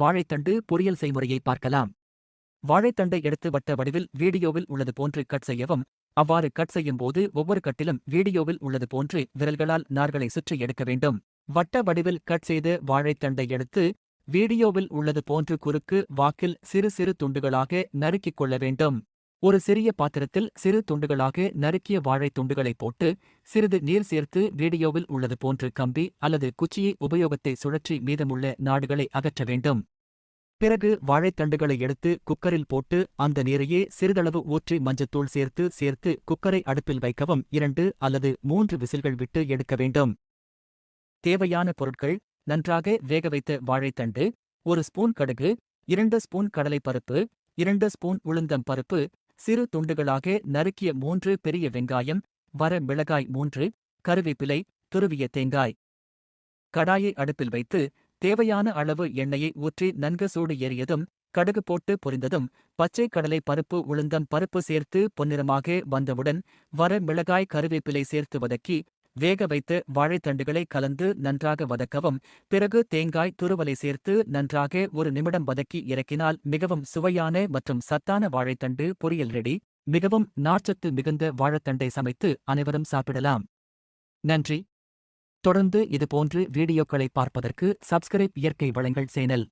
வாழைத்தண்டு பொரியல் செய்முறையை பார்க்கலாம். வாழைத்தண்டை எடுத்து வட்ட வடிவில் வீடியோவில் உள்ளது போன்று கட் செய்யவும் அவ்வாறு கட் செய்யும் போது ஒவ்வொரு கட்டிலும் வீடியோவில் உள்ளது போன்று விரல்களால் நார்களை சுற்றி எடுக்க வேண்டும். வட்ட வடிவில் கட் செய்து வாழைத்தண்டை எடுத்து வீடியோவில் உள்ளது போன்று குறுக்கு வாக்கில் சிறு சிறு துண்டுகளாக நறுக்கிக் கொள்ள வேண்டும். ஒரு சிறிய பாத்திரத்தில் சிறு துண்டுகளாக நறுக்கிய வாழைத் துண்டுகளை போட்டு சிறிது நீர் சேர்த்து வீடியோவில் உள்ளது போன்று கம்பி அல்லது குச்சியை உபயோகத்தை சுழற்றி மீதமுள்ள நாடுகளை அகற்ற வேண்டும். பிறகு வாழைத்தண்டுகளை எடுத்து குக்கரில் போட்டு அந்த நீரையே சிறிதளவு ஊற்றி மஞ்சத்தூள் சேர்த்து சேர்த்து குக்கரை அடுப்பில் வைக்கவும் இரண்டு அல்லது மூன்று விசில்கள் விட்டு எடுக்க வேண்டும். தேவையான பொருட்கள் நன்றாக வேக வைத்த வாழைத்தண்டு ஒரு ஸ்பூன் கடுகு இரண்டு ஸ்பூன் கடலைப்பருப்பு இரண்டு ஸ்பூன் உளுந்தம் பருப்பு சிறு துண்டுகளாக நறுக்கிய மூன்று பெரிய வெங்காயம் வர மிளகாய் மூன்று கருவேப்பிலை துருவிய தேங்காய். கடாயை அடுப்பில் வைத்து தேவையான அளவு எண்ணெயை ஊற்றி நன்கு சூடு ஏறியதும் கடுகு போட்டு பொரிந்ததும் பச்சை கடலை பருப்பு உளுந்தம் பருப்பு சேர்த்து பொன்னிறமாக வந்தவுடன் வர மிளகாய் கருவேப்பிலை சேர்த்து வதக்கி வேக வைத்து வாழைத்தண்டுகளை கலந்து நன்றாக வதக்கவும். பிறகு தேங்காய் துருவலை சேர்த்து நன்றாக ஒரு நிமிடம் வதக்கி இறக்கினால் மிகவும் சுவையான மற்றும் சத்தான வாழைத்தண்டு பொரியல் ரெடி. மிகவும் நார்ச்சத்து மிகுந்த வாழைத்தண்டை சமைத்து அனைவரும் சாப்பிடலாம். நன்றி. தொடர்ந்து இதுபோன்று வீடியோக்களை பார்ப்பதற்கு சப்ஸ்கிரைப் இயற்கை வளங்கள் சேனல்.